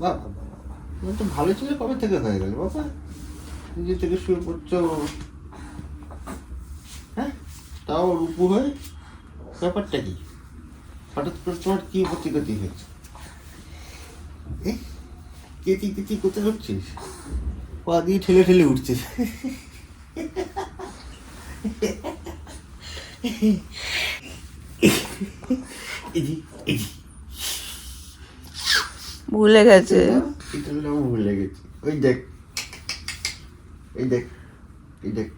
বাবা তুমি তো ভালো ছিল কবে থেকে হয়ে গেল বাবা? নিজে থেকে শুয়ে পড়ছো। হ্যাঁ? তাও রূপু হয়ে? ব্যাপারটা কি? হঠাৎ করে তোমার কি প্রতিগতি হয়েছে? এ? কেতি কেতি কোথায় উঠছিস পা দিয়ে ঠেলে ঠেলে উঠছিস। এদি এদি ভুলে গেছে। এটা নাম ভুলে গেছি। ওই দেখ, এই দেখ এই দেখ।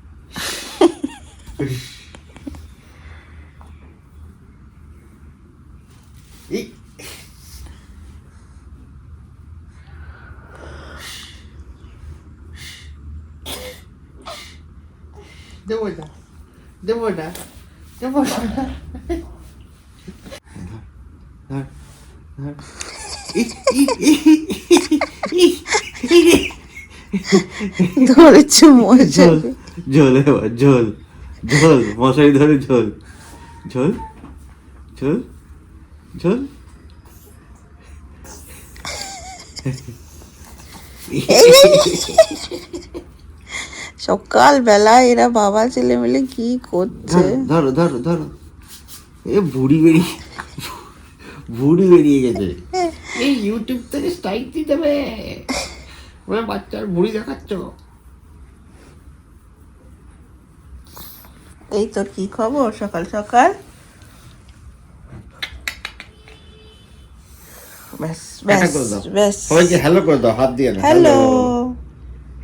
দেবো না দেবো না দেবো ধরেছে ঝোল ঝোল এবার ঝোল ঝোল মশারি ধরে ঝোল ঝোল ঝোল ঝোল। সকাল বেলা এরা বাবা ছেলে মিলে কি করছে? ধরো ধরো ধরো। এ বুড়ি বেরিয়ে বুড়ি বেরিয়ে গেছে। এই ইউটিউব থেকে স্ট্রাইক দিয়ে দেবে ওরা বাচ্চার বুড়ি দেখাচ্ছ। এই তোর কি খবর? সকাল সকাল। ব্যাস ব্যাস দেখা ব্যাস। সবাইকে হ্যালো করে দাও হাত দিয়ে না। হ্যালো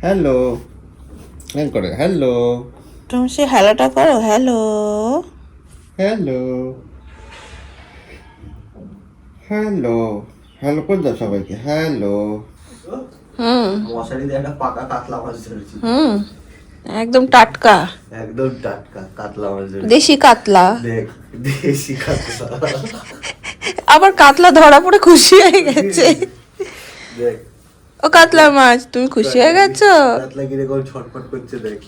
হ্যালো হ্যাঁ করে হ্যালো তুমি সে হ্যালোটা করো হ্যালো হ্যালো হ্যালো হ্যালো করে দাও সবাইকে? হ্যালো হুম। মশারি দিয়ে একটা পাকা কাতলা মাছ ধরেছি। হুম। একদম টাটকা। একদম টাটকা কাতলা মাছ দেশি কাতলা। দেখ দেশি কাতলা। আবার কাতলা ধরা পড়ে খুশি হয়ে গেছে। দেখ। ও কাতলা মাছ তুমি খুশি হয়ে গেছো? কাতলা কীরকম ছটফট করছে দেখ।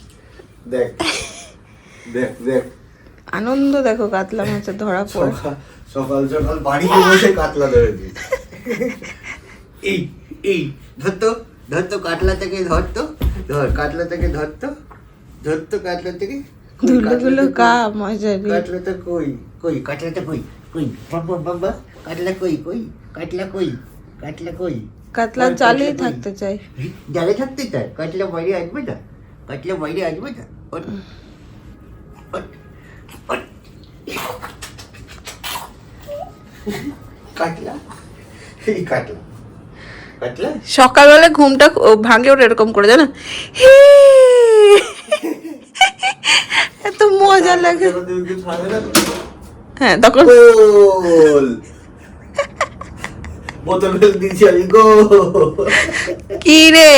দেখ দেখ দেখ। আনন্দ দেখো কাতলা মাছের ধরা পড়ে। সকাল সকাল বাড়িতে বসে কাতলা ধরেছি। এই এই ধরতো ধরতো কাতলা থেকে ধরতো ধর কাতলা থেকে ধরতো ধরতো কাতলা থেকে কই ধুলো কাতলাটা ধুলো কা কই? কই কই কাটলাটা কই কই বাবা বাবা কাটলা কই কই কাটলা কই কাটলা কই? কাতলা কাটলা কই? থাকতে চাই। জালে থাকতে চায় কাটলা বাইরে আসবে না? কাটলা বাইরে আসবে না। কাটলা এই কাটলা কাটলা? সকালবেলা ঘুমটা ভাঙে ওঠে এরকম করে জানো? এত মজা লাগে? হ্যাঁ তখন বোতল ফেলে দিয়েছি আমি গোল! কি রে?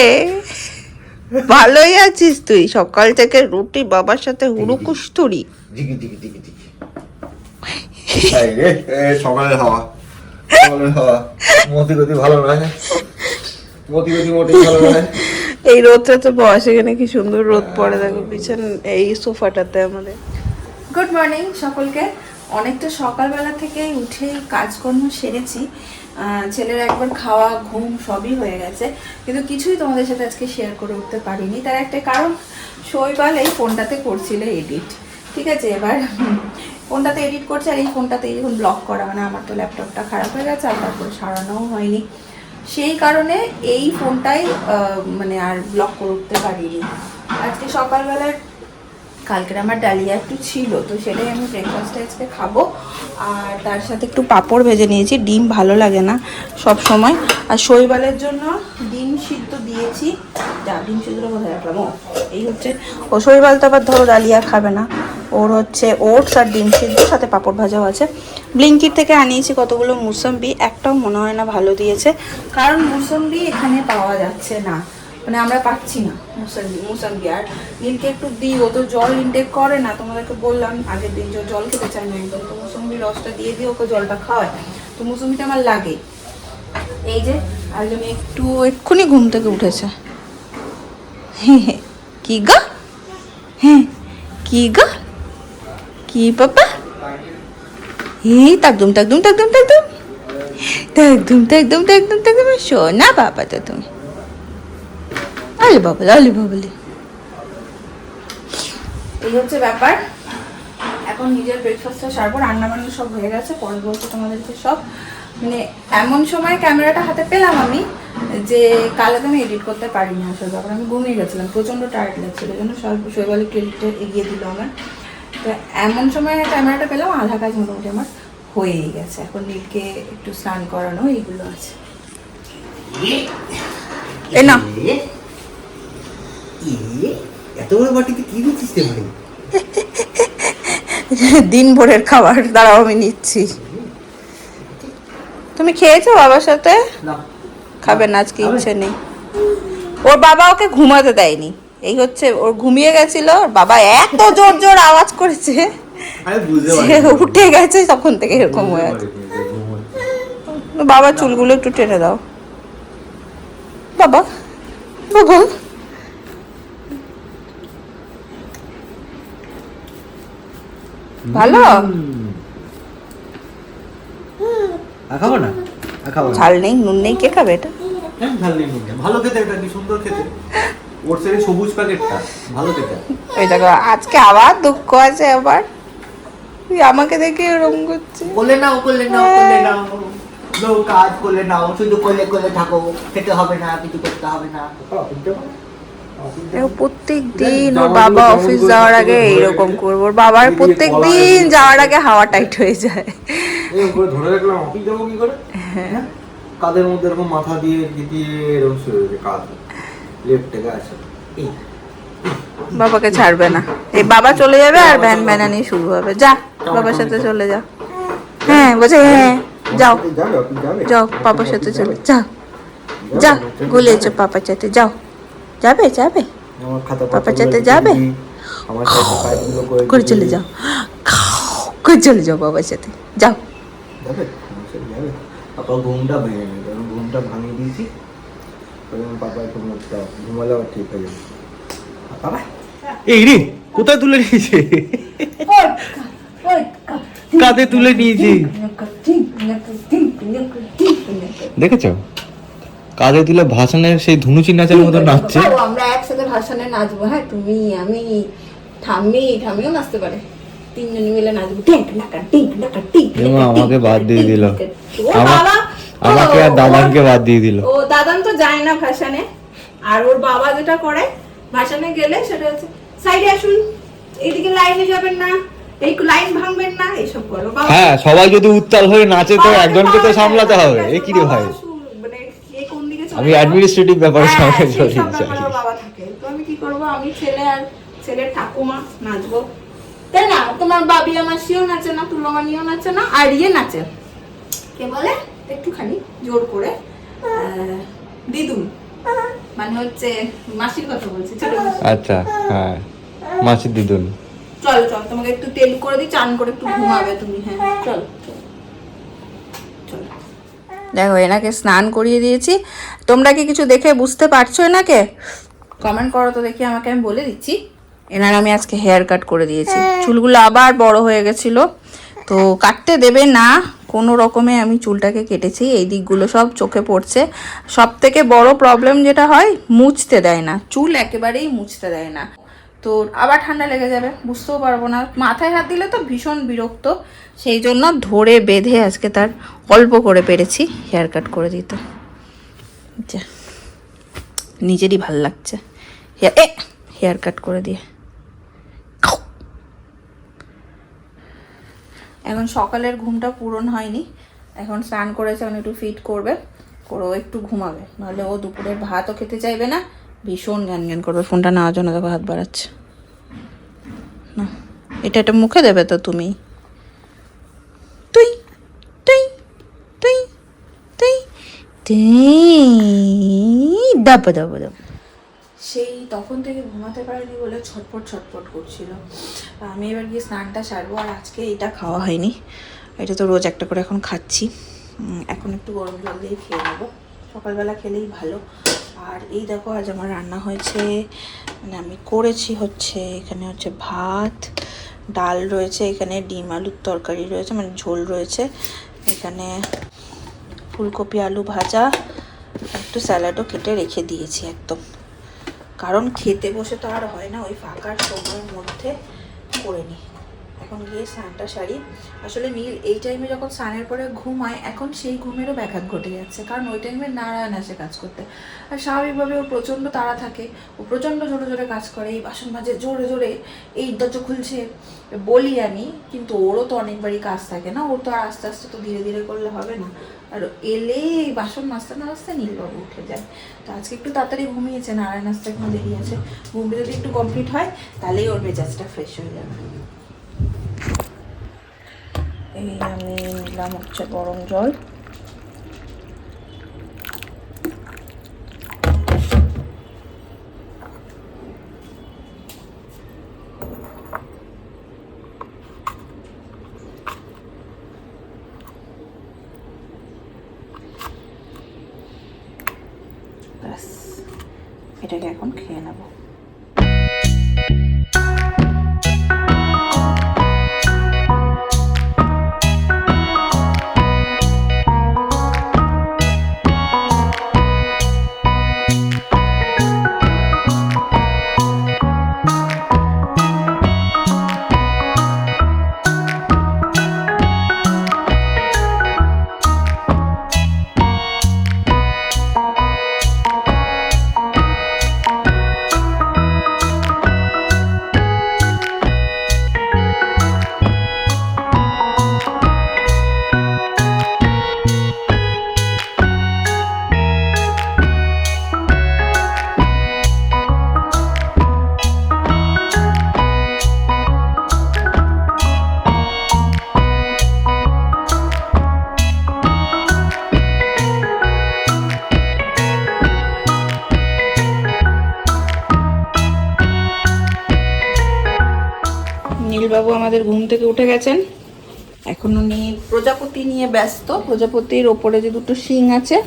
ভালোই আছিস তুই। সকাল থেকে রুটি বাবার সাথে হুড়ুকুস্তুরি। সকালের হাওয়া। মতি গতি ভালো নয়। মতি গতি মোটেই ভালো নয়। এই রোদটা তো বয়স এখানে কি সুন্দর রোদ পড়ে দেখো পিছন এই সোফাটাতে আমাদের। গুড মর্নিং সকলকে। অনেকটা সকালবেলা থেকে উঠে কাজকর্ম সেরেছি। আহ, ছেলের একবার খাওয়া ঘুম সবই হয়ে গেছে। কিন্তু কিছুই তোমাদের সাথে আজকে শেয়ার করে উঠতে পারিনি। তার একটা কারণ শৈবাল এই ফোনটাতে করছিল এডিট ঠিক আছে এবার ফোনটাতে এডিট করছে আর এই ফোনটাতে এখন ব্লক করা মানে আমার তো ল্যাপটপটা খারাপ হয়ে গেছে আর তারপরে সারানোও হয়নি। সেই কারণে এই ফোনটাই মানে আর ব্লক করতে পারিনি। আজকে সকালবেলার কালকের আমার ডালিয়া একটু ছিল, তো সেটাই আমি ব্রেকফাস্টে আজকে খাব। আর তার সাথে একটু পাঁপড় ভেজে নিয়েছি, ডিম ভালো লাগে না সব সময়। আর শৈবালের জন্য ডিম সিদ্ধ দিয়েছি। যা, ডিম সিদ্ধটা কোথায় রাখলাম? এই হচ্ছে, ও শৈবাল তো আবার ধরো ডালিয়া খাবে না। ওর হচ্ছে ওটস আর ডিম সিদ্ধ, সাথে পাঁপড় ভাজাও আছে। ব্লিঙ্কিট থেকে আনিয়েছি কতগুলো মুসম্বি, একটাও মনে হয় না ভালো দিয়েছে। কারণ মুসম্বি এখানে পাওয়া যাচ্ছে না। মানে আমরা পাচ্ছি না মুসাম্বি মুসাম্বি। আর নীলকে একটু দিই ও তো জল ইনটেক করে না, তোমাদেরকে বললাম, আগের দিন যে জল খেতে চায় না একদম, তো মুসম্বি রসটা দিয়ে দিয়ে ওকে জলটা খাওয়ায়। তো মুসম্বিটা আমার লাগে। এই যে আজ আমি একটু এক্ষুনি ঘুম থেকে উঠেছে। কি গা? হ্যাঁ কি গা? কি বাবা এই তাকদুম তাকদুম তাকদুম তাকদুম। তো একদম তো একদম তো একদম তো একদম শোনা বাবা তো তুমি। আলে বাবলে আলে বাবলে। এই হচ্ছে ব্যাপার। এখন নিজের ব্রেকফাস্টটা সারবো রান্না বান্না সব হয়ে গেছে পরে বলব তোমাদেরকে সব। মানে এমন সময় ক্যামেরাটা হাতে পেলাম আমি যে কালে তো আমি এডিট করতে পারিনি আসলে ব্যাপার আমি ঘুমিয়ে গেছিলাম প্রচণ্ড টায়ার্ড লাগছিল এই জন্য সব শৈবালি ক্রেডিটটা এগিয়ে দিল আমার। তো এমন সময় ক্যামেরাটা পেলাম আধা কাজ মোটামুটি আমার হয়েই গেছে। এখন নীলকে একটু স্নান করানো এইগুলো আছে। এ না। এ, এত বড় বাটিতে কি দিচ্ছিস রে ভাই? দিন ভোরের খাবার দাঁড়াও আমি নিচ্ছি। তুমি খেয়েছো বাবার সাথে? খাবে না আজকে ইচ্ছে নেই। ওর বাবা ওকে ঘুমাতে দেয়নি। এই হচ্ছে ওর ঘুমিয়ে গেছিল ওর বাবা এত জোর জোর আওয়াজ করেছে। উঠে গেছে তখন থেকে এরকম হয়ে আছে বাবা চুলগুলো একটু টেনে দাও। বাবা বাবা। ভালো? খাব না? খাব ঝাল নেই নুন নেই কে খাবে এটা? হ্যাঁ, ঝাল নেই নুন নেই। ভালো খেতে এটা কি সুন্দর খেতে। ওর সেই সবুজ প্যাকেটটা ভালো খেতে। ওই দেখো আজকে আবার দুঃখ আছে আবার। তুই আমাকে দেখে এরকম করছে করলে নাও করলে নাও করলে নাও। নো কাজ করলে নাও শুধু করলে করলে থাকো। খেতে হবে না কিছু করতে হবে না। প্রত্যেক দিন ওর বাবা অফিস যাওয়ার আগে এইরককম করব। ওর বাবার প্রত্যেক দিন যাওয়ার আগে হাওয়া টাইট হয়ে যায়। ধরে রাখলাম অফিস যাব কি করে? হ্যাঁ। কাদের মধ্যে এরকম মাথা দিয়ে দিয়ে এরকম শুয়ে রয়েছে কাজ লেফট আসে। বাবাকে ছাড়বে না। এই বাবা চলে যাবে আর ভ্যান ভ্যানানি শুরু হবে। যা বাবার সাথে চলে? যা। হ্যাঁ বলছে হ্যাঁ যাও। অফিস যাবে। যাও বাবার সাথে চলে যাও যা। গুলিয়েছো পাপার সাথে যাও। যাবে যাবে। আমার খাতা পাপার সাথে যাবে? আমার করে চলে যাও। করে চলে যাও বাবার সাথে। যাও। পাপা ঘুমটা ভেঙে নেবে ঘুমটা ভাঙিয়ে দিয়েছি। পাপা একটু মুখটা ঘুমালে আবার ঠিক হয়ে যাবে। বাবা এই রে কোথায় তুলে নিয়েছে? কাঁধে তুলে নিয়েছে। দেখেছ? কাঁধে তুলে ভাষণের সেই ধুনুচি নাচের মতো নাচছে। আমরা একসাথে ভাসানে নাচবো। হ্যাঁ তুমি আমি ঠাম্মি ঠাম্মিও নাচতে পারে। তিনজনে মিলে নাচবো। টিঙ্ক নাকা টিঙ্ক নাকা টিঙ্ক আমাকে বাদ দিয়ে দিল। ও বাবা, আমাকে আর দাদানকে বাদ দিয়ে দিল। ও দাদান তো যায় না ভাসানে। আর ওর বাবা যেটা করে ভাসানে গেলে সেটা হচ্ছে সাইডে আসুন এইদিকে লাইনে যাবেন না এই লাইন ভাঙবেন না এইসব করে। হ্যাঁ সবাই যদি উত্তাল হয়ে নাচে তো একজনকে তো সামলাতে হবে। এ কি রে ভাই শু- মানে কে কোন দিকে চলে আমি অ্যাডমিনিস্ট্রেটিভ ব্যাপারে সামনে চলে যাই। বাবা থাকে। তো আমি কি করব? আমি ছেলে আর ছেলের ঠাকুমা নাচবো। তাই না? তোমার বাবি আমার সিও নাচে না তুলমানিও নাচে না আর ইয়ে নাচে। কে বলে? একটুখানি জোর করে। দিদুন। মানে হচ্ছে মাসির কথা বলছি আচ্ছা হ্যাঁ। মাসির দিদুন। চলো চল তোমাকে একটু তেল করে দিই চান করে একটু ঘুমাবে তুমি হ্যাঁ চলো। দেখো এনাকে স্নান করিয়ে দিয়েছি। তোমরা কি কিছু দেখে বুঝতে পারছ এনাকে? কমেন্ট করো তো দেখি আমাকে আমি বলে দিচ্ছি। এনার আমি আজকে হেয়ার কাট করে দিয়েছি। চুলগুলো আবার বড় হয়ে গেছিল। তো কাটতে দেবে না। কোনো রকমে আমি চুলটাকে কেটেছি। এই দিকগুলো সব চোখে পড়ছে। সব থেকে বড় প্রবলেম যেটা হয় মুছতে দেয় না। চুল একেবারেই মুছতে দেয় না। তো আবার ঠান্ডা লেগে যাবে, বুঝতেও পারব না। মাথায় হাত দিলে তো ভীষণ বিরক্ত। সেই জন্য ধরে বেঁধে আজকে তার অল্প করে পেরেছি হেয়ার কাট করে দিতে। যা, নিজেরই ভালো লাগছে। হেয়ার এ হেয়ার কাট করে দিয়ে। এখন সকালের ঘুমটা পূরণ হয়নি। এখন স্নান করেছে, এখন একটু ফিট করবে করে ও একটু ঘুমাবে। নাহলে ও দুপুরের ভাতও খেতে চাইবে না। ভীষণ জ্ঞান জ্ঞান করবে, ফোনটা নেওয়ার জন্য দেখো হাত বাড়াচ্ছে। না, এটা এটা মুখে দেবে তো তুমি। তুই তুই তুই তুই তুই দাবা দাবা সেই তখন থেকে ঘুমাতে পারেনি বলে ছটপট ছটপট করছিল। আমি এবার গিয়ে স্নানটা সারবো আর আজকে এটা খাওয়া হয়নি। এটা তো রোজ একটা করে এখন খাচ্ছি। এখন একটু গরম জল দিয়ে খেয়ে নেব। সকালবেলা খেলেই ভালো। আর এই দেখো, আজ আমার রান্না হয়েছে মানে আমি করেছি হচ্ছে এখানে হচ্ছে ভাত, ডাল রয়েছে, এখানে ডিম আলুর তরকারি রয়েছে মানে ঝোল রয়েছে। এখানে ফুলকপি আলু ভাজা, একটু স্যালাডও কেটে রেখে দিয়েছি একদম। কারণ খেতে বসে তো আর হয় না, ওই ফাঁকার সময়ের মধ্যে করে নিই। এখন গিয়ে স্নানটা সারি। আসলে নীল, এই টাইমে যখন স্নানের পরে ঘুমায় এখন সেই ঘুমেরও ব্যাঘাত ঘটে যাচ্ছে। কারণ ওই টাইমে নারায়ণ আসে কাজ করতে। আর স্বাভাবিকভাবে ও প্রচণ্ড তাড়া থাকে। ও প্রচণ্ড জোরে জোরে কাজ করে। এই বাসন মাজে জোরে জোরে এই দরজা খুলছে বলি আমি, কিন্তু ওরও তো অনেকবারই কাজ থাকে না। ওর তো আর আস্তে আস্তে তো ধীরে ধীরে করলে হবে না। আর এলে এই বাসন মাজতে না মাজতে নীলবাবু উঠে যায়। তো আজকে একটু তাড়াতাড়ি ঘুমিয়েছে। নারায়ণ আসতে এখনও দেরি আছে। ঘুমটা যদি একটু কমপ্লিট হয়, তাহলেই ওর মেজাজটা ফ্রেশ হয়ে যাবে। এই আমি নিলাম হচ্ছে গরম জল ব্যাস এটাকে এখন খেয়ে নেব নীলবাবু আমাদের ঘুম থেকে উঠে গেছেন। এখন উনি প্রজাপতি নিয়ে ব্যস্ত। প্রজাপতির ওপরে যে দুটো শিং আছে,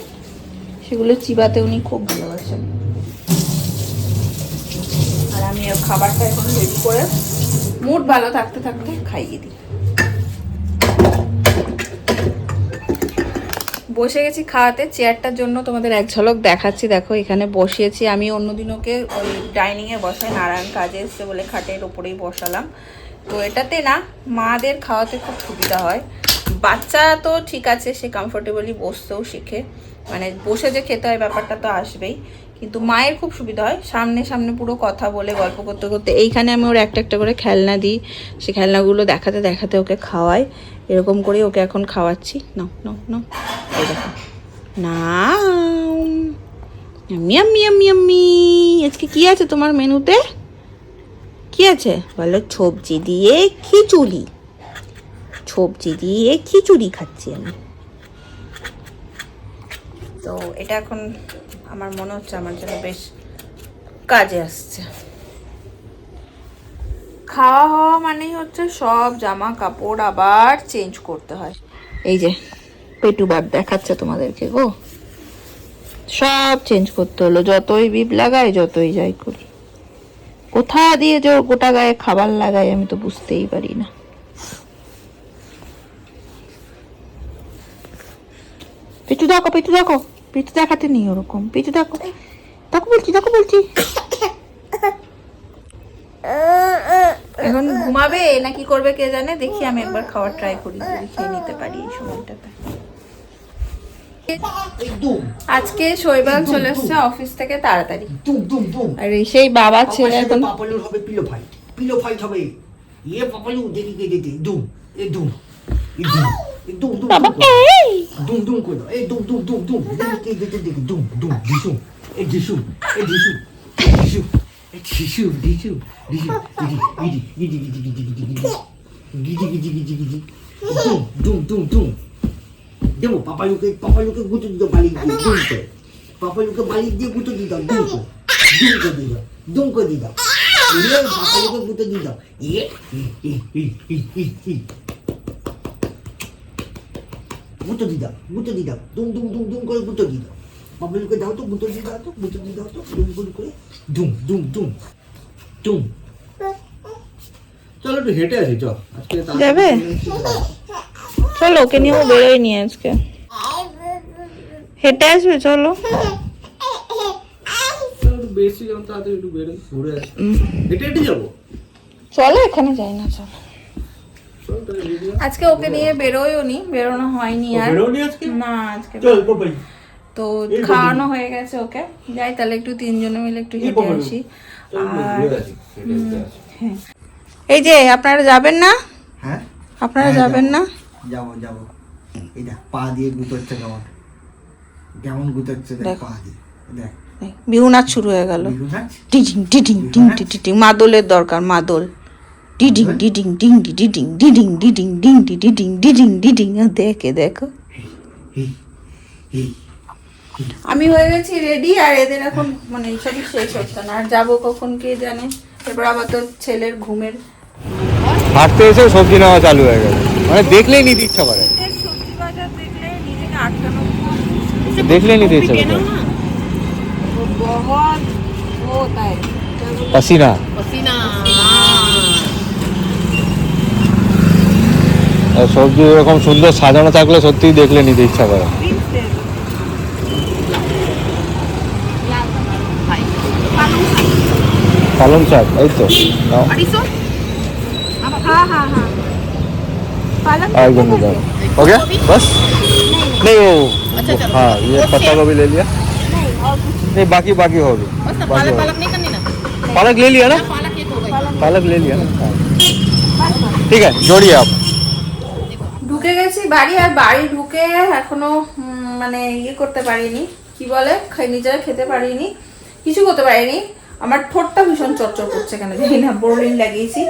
সেগুলো চিবাতে উনি খুব ভালোবাসেন। আর আমি খাবারটা এখন রেডি করে মুড ভালো থাকতে থাকতে খাইয়ে দিই। বসে গেছি খাওয়াতে, চেয়ারটার জন্য তোমাদের এক ঝলক দেখাচ্ছি। দেখো, এখানে বসিয়েছি। আমি অন্যদিন ওকে ওই ডাইনিংয়ে বসাই। নারায়ণ কাজে এসছে বলে খাটের ওপরেই বসালাম। তো এটাতে না মাদের খাওয়াতে খুব সুবিধা হয়। বাচ্চা তো ঠিক আছে, সে কমফোর্টেবলি বসতেও শিখে। মানে বসে যে খেতে হয় ব্যাপারটা তো আসবেই। কিন্তু মায়ের খুব সুবিধা হয়। সামনে সামনে পুরো কথা বলে, গল্প করতে করতে। এইখানে আমি ওর একটা একটা করে খেলনা দিই। সে খেলনাগুলো দেখাতে দেখাতে ওকে খাওয়াই এরকম করেই ওকে এখন খাওয়াচ্ছি। নাও নাও নাও। এই দেখো। না আমি আমি আজকে কি আছে তোমার মেনুতে? কি আছে? বলো, সবজি দিয়ে খিচুড়ি। সবজি দিয়ে খিচুড়ি খাচ্ছি আমি। তো এটা এখন আমার মনে হচ্ছে আমার জন্য বেশ কাজে আসছে। খাওয়া হওয়া মানেই হচ্ছে সব জামা কাপড় আবার চেঞ্জ করতে হয়। এই যে পেটুবার দেখাচ্ছে তোমাদেরকে গো। সব চেঞ্জ করতে হলো, যতই বিপ লাগাই, যতই যাই করি। কোথা দিয়ে যে গোটা গায়ে খাবার লাগাই আমি তো বুঝতেই পারি না। পিছু দেখো পিছু দেখো পিছু দেখাতে নেই ওরকম। পিছু দেখো দেখো বলছি দেখো বলছি। এখন ঘুমাবে না কি করবে কে জানে, দেখি আমি একবার খাওয়ার ট্রাই করি খেয়ে নিতে পারি এই সময়টাতে। আজকে শৈবাল চলে এসছে অফিস থেকে তাড়াতাড়ি আর সেই বাবা ছেলে এখন পাপালুর হবে পিলো ফাইট পিলো ফাইট হবে ইয়ে পাপালু দেরিকে যেতে দুম এ দুম এ দুম দুম দুম বাবা এই দুম দুম করো এই দুম দুম দুম দুম দেরিকে যেতে দেখি দুম দুম দিশু এ দিশু এ দিশু দিশু এ দিশু দিশু দিশু গিজি গিজি গিজি গিজি গিজি গিজি গিজি গিজি গিজি গিজি দুম দুম দুম দুম でもパパよけ、パパよけごとでバリッで、どんこ。パパよけバリッでごとでだ、どんこ。どんこでだ、どんこでだ。ええ、パパよけごとでだ。ええ、ええ、ええ、ええ、ええ。গুঁতো দি দাও গুঁতো দি দাও দুম দুম দুম দুম করে গুঁতো দি দাও বাবলুকে দাও তো গুঁতো দি দাও তো গুঁতো দি দাও তো দুম দুম করে দুম দুম দুম দুম চলো একটু হেঁটে আসি চল আজকে যাবে চলে ওকে নিয়েও বেরোয় নি আজকে। হেঁটে আসবে চলো। বেশি যখন তাড়াতাড়ি একটু বেরোই ঘুরে আসি হেঁটে হেঁটে যাব চলো এখানে যাই না চলো। আজকে ওকে নিয়ে বেরোয়ও নি বেরোনো হয়নি আর। বেরোনি আজকে? না আজকে তো খাওয়ানো হয়ে গেছে ওকে। যাই তাহলে একটু তিনজনে মিলে একটু হেঁটে আসি। আর হ্যাঁ। এই যে আপনারা যাবেন না? হ্যাঁ? আপনারা হ্যাঁ, যাবেন না? যাব যাব এই দেখ পা দিয়ে গুতোচ্ছে কেমন কেমন গুতোচ্ছে দেখ পা দিয়ে দেখ বিহু নাচ শুরু হয়ে গেল বিহু নাচ ডিডিং ডিডিং ডিং ডিডিং মাদলের দরকার মাদল ডিডিং ডিডিং ডিং ডিডিং ডিডিং ডিডিং ডিং ডিডিং ডিডিং ডিডিং দেখে দেখো। আমি হয়ে গেছি রেডি আর এদের এখন মানে সবই শেষ হচ্ছে না আর যাব কখন কে জানে এবার আবার তো ছেলের ঘুমের হাঁটতে এসে সবজি নেওয়া চালু হয়ে গেছে। মানে দেখলেই নিতে ইচ্ছা করে। দেখলে দেখলেই নিতে ইচ্ছা করে। পাসিনা। আর সবজি এরকম সুন্দর সাজানো থাকলে সত্যিই দেখলে নিতে ইচ্ছা করে। পালং শাক। এই তো নাও। हाँ हाँ हाँ पालक और एक बंद कर हो गया बस नहीं वो हाँ ये पत्ता गोभी ले लिया नहीं बाकी बाकी हो गई बाकी पालक नहीं करनी ना पालक ले लिया ना पालक ले लिया ना हाँ। ठीक है जोड़िए आप ঢুকে গেছি বাড়ি আর বাড়ি ঢুকে এখনো উম, মানে ইয়ে করতে পারিনি কি বলে খাই- নিজেরা খেতে পারিনি কিছু করতে পারিনি আমার ঠোঁটটা ভীষণ চরচর করছে কেন জানি না বোরলিন লাগিয়েছি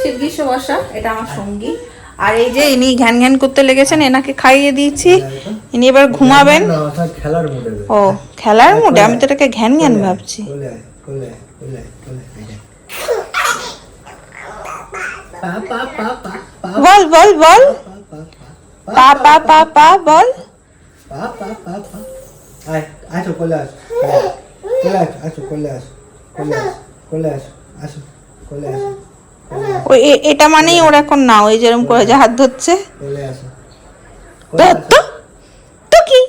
শীত গ্রীষ্ম বর্ষা এটা আমার সঙ্গী আর এই যে ইনি ঘ্যান ঘ্যান করতে লেগেছেন এনাকে খাইয়ে দিয়েছি ইনি এবার ঘুমাবেন ও খেলার মোডে আমি তো এটাকে ঘ্যান ঘ্যান ভাবছি। বল বল বল পা পা পা পা বল আসো, আসো, ওই এটা মানেই ওর এখন না ওই যেরকম করে যে হাত ধরছে। কোলে তো তো। তো কি?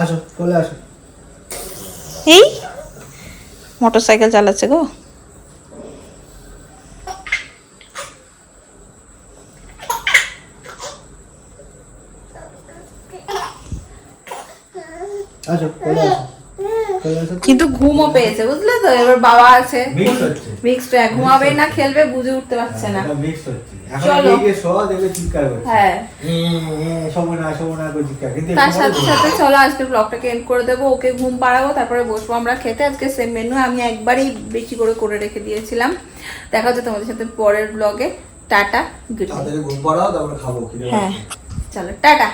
আসো, কোলে আসো। এই? মোটর সাইকেল চালাচ্ছে গো। আসো। কিন্তু ঘুমও পেয়েছে বুঝলে তো? এবার বাবা আছে। হচ্ছে। ঘুমাবে না খেলবে বুঝে উঠতে পারছে না। চলো। হ্যাঁ। কিন্তু তার সাথে সাথে চলো আজকে ব্লগটাকে এন্ড করে দেবো। ওকে ঘুম পাড়াবো তারপরে বসবো। আমরা খেতে আজকে সেম মেনু আমি একবারই বেশি করে করে রেখে দিয়েছিলাম। দেখা হচ্ছে তোমাদের সাথে পরের ব্লগে টাটা গুড নাইট ঘুম পাড়াও তারপরে খাব। হ্যাঁ। চলো টাটা।